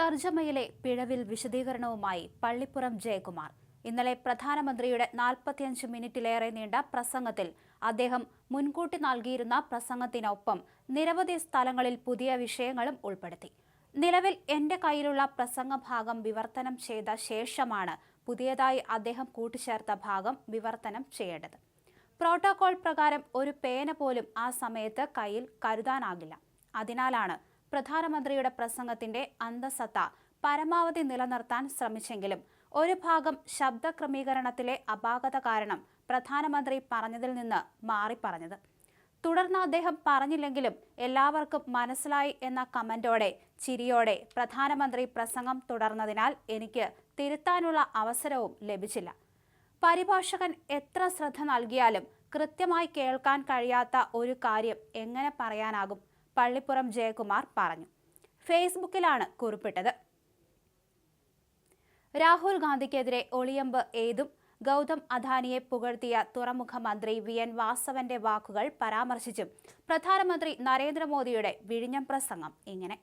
തർജമയിലെ പിഴവിൽ വിശദീകരണവുമായി പള്ളിപ്പുറം ജയകുമാർ. ഇന്നലെ പ്രധാനമന്ത്രിയുടെ നാൽപ്പത്തിയഞ്ച് മിനിറ്റിലേറെ നീണ്ട പ്രസംഗത്തിൽ അദ്ദേഹം മുൻകൂട്ടി നൽകിയിരുന്ന പ്രസംഗത്തിനൊപ്പം നിരവധി സ്ഥലങ്ങളിൽ പുതിയ വിഷയങ്ങളും ഉൾപ്പെടുത്തി. നിലവിൽ എന്റെ കയ്യിലുള്ള പ്രസംഗ ഭാഗം വിവർത്തനം ചെയ്ത ശേഷമാണ് പുതിയതായി അദ്ദേഹം കൂട്ടിച്ചേർത്ത ഭാഗം വിവർത്തനം ചെയ്യേണ്ടത്. പ്രോട്ടോകോൾ പ്രകാരം ഒരു പേന പോലും ആ സമയത്ത് കയ്യിൽ കരുതാനാകില്ല. അതിനാലാണ് പ്രധാനമന്ത്രിയുടെ പ്രസംഗത്തിന്റെ അന്തസത്ത പരമാവധി നിലനിർത്താൻ ശ്രമിച്ചെങ്കിലും ഒരു ഭാഗം ശബ്ദ ക്രമീകരണത്തിലെ അപാകത കാരണം പ്രധാനമന്ത്രി പറഞ്ഞതിൽ നിന്ന് മാറി പറഞ്ഞത് തുടർന്ന് അദ്ദേഹം പറഞ്ഞില്ലെങ്കിലും എല്ലാവർക്കും മനസ്സിലായി എന്ന കമന്റോടെ ചിരിയോടെ പ്രധാനമന്ത്രി പ്രസംഗം തുടർന്നതിനാൽ എനിക്ക് തിരുത്താനുള്ള അവസരവും ലഭിച്ചില്ല. പരിഭാഷകൻ എത്ര ശ്രദ്ധ നൽകിയാലും കൃത്യമായി കേൾക്കാൻ കഴിയാത്ത ഒരു കാര്യം എങ്ങനെ പറയാനാകും പള്ളിപ്പുറം ജയകുമാർ പറഞ്ഞു. ഫേസ്ബുക്കിലാണ് കുറിപ്പിട്ടത്. രാഹുൽ ഗാന്ധിക്കെതിരെ ഒളിയമ്പ് ഏതും ഗൗതം അദാനിയെ പുകഴ്ത്തിയ തുറമുഖ മന്ത്രി വി എൻ വാസവന്റെ വാക്കുകൾ പരാമർശിച്ചും പ്രധാനമന്ത്രി നരേന്ദ്രമോദിയുടെ വിഴിഞ്ഞം പ്രസംഗം ഇങ്ങനെ.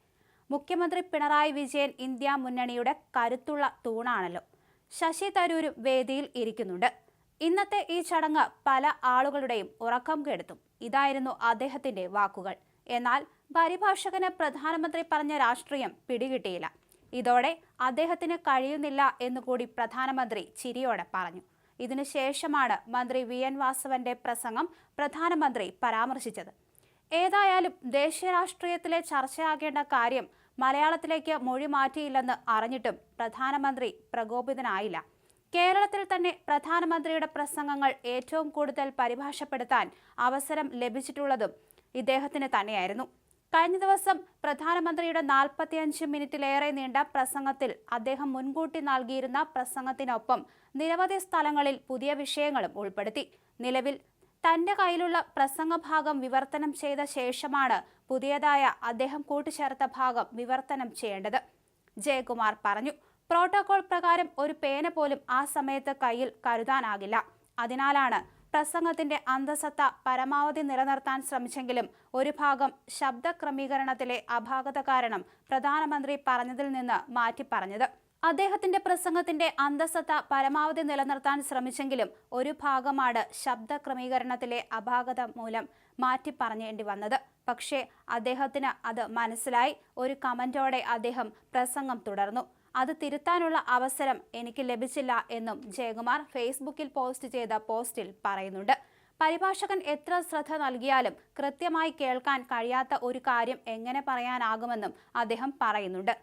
മുഖ്യമന്ത്രി പിണറായി വിജയൻ ഇന്ത്യ മുന്നണിയുടെ കരുത്തുള്ള തൂണാണല്ലോ. ശശി തരൂരും വേദിയിൽ ഇരിക്കുന്നുണ്ട്. ഇന്നത്തെ ഈ ചടങ്ങ് പല ആളുകളുടെയും ഉറക്കം കെടുത്തും. ഇതായിരുന്നു അദ്ദേഹത്തിന്റെ വാക്കുകൾ. എന്നാൽ പരിഭാഷകന് പ്രധാനമന്ത്രി പറഞ്ഞ രാഷ്ട്രീയം പിടികിട്ടിയില്ല. ഇതോടെ അദ്ദേഹത്തിന് കഴിയുന്നില്ല എന്നുകൂടി പ്രധാനമന്ത്രി ചിരിയോടെ പറഞ്ഞു. ഇതിനുശേഷമാണ് മന്ത്രി വി. എൻ. വാസവന്റെ പ്രസംഗം പ്രധാനമന്ത്രി പരാമർശിച്ചത്. ഏതായാലും ദേശീയ രാഷ്ട്രീയത്തിലെ ചർച്ചയാകേണ്ട കാര്യം മലയാളത്തിലേക്ക് മൊഴി മാറ്റിയില്ലെന്ന് അറിഞ്ഞിട്ടും പ്രധാനമന്ത്രി പ്രകോപിതനായില്ല. കേരളത്തിൽ തന്നെ പ്രധാനമന്ത്രിയുടെ പ്രസംഗങ്ങൾ ഏറ്റവും കൂടുതൽ പരിഭാഷപ്പെടുത്താൻ അവസരം ലഭിച്ചിട്ടുള്ളതും ഇദ്ദേഹത്തിന് തന്നെയായിരുന്നു. കഴിഞ്ഞ ദിവസം പ്രധാനമന്ത്രിയുടെ നാൽപ്പത്തിയഞ്ച് മിനിറ്റിലേറെ നീണ്ട പ്രസംഗത്തിൽ അദ്ദേഹം മുൻകൂട്ടി നൽകിയിരുന്ന പ്രസംഗത്തിനൊപ്പം നിരവധി സ്ഥലങ്ങളിൽ പുതിയ വിഷയങ്ങളും ഉൾപ്പെടുത്തി. നിലവിൽ തന്റെ കയ്യിലുള്ള പ്രസംഗഭാഗം വിവർത്തനം ചെയ്ത ശേഷമാണ് പുതിയതായ അദ്ദേഹം കൂട്ടിച്ചേർത്ത ഭാഗം വിവർത്തനം ചെയ്യേണ്ടത്. ജയകുമാർ പറഞ്ഞു പ്രോട്ടോകോൾ പ്രകാരം ഒരു പേന പോലും ആ സമയത്ത് കയ്യിൽ കരുതാനാകില്ല. അതിനാലാണ് പ്രസംഗത്തിന്റെ അന്തസത്ത പരമാവധി നിലനിർത്താൻ ശ്രമിച്ചെങ്കിലും ഒരു ഭാഗം ശബ്ദ ക്രമീകരണത്തിലെ അപാകത കാരണം പ്രധാനമന്ത്രി പറഞ്ഞതിൽ നിന്ന് മാറ്റി പറഞ്ഞത് അദ്ദേഹത്തിന്റെ പ്രസംഗത്തിന്റെ അന്തസത്ത പരമാവധി നിലനിർത്താൻ ശ്രമിച്ചെങ്കിലും ഒരു ഭാഗമാണ് ശബ്ദ ക്രമീകരണത്തിലെ അപാകത മൂലം മാറ്റി പറഞ്ഞേണ്ടി വന്നത്. പക്ഷേ അദ്ദേഹത്തിന് അത് മനസ്സിലായി. ഒരു കമന്റോടെ അദ്ദേഹം പ്രസംഗം തുടർന്നു. അത് തിരുത്താനുള്ള അവസരം എനിക്ക് ലഭിച്ചില്ല എന്നും ജയകുമാർ ഫേസ്ബുക്കിൽ പോസ്റ്റ് ചെയ്ത പോസ്റ്റിൽ പറയുന്നുണ്ട്. പരിഭാഷകൻ എത്ര ശ്രദ്ധ നൽകിയാലും കൃത്യമായി കേൾക്കാൻ കഴിയാത്ത ഒരു കാര്യം എങ്ങനെ പറയാനാകുമെന്നും അദ്ദേഹം പറയുന്നുണ്ട്.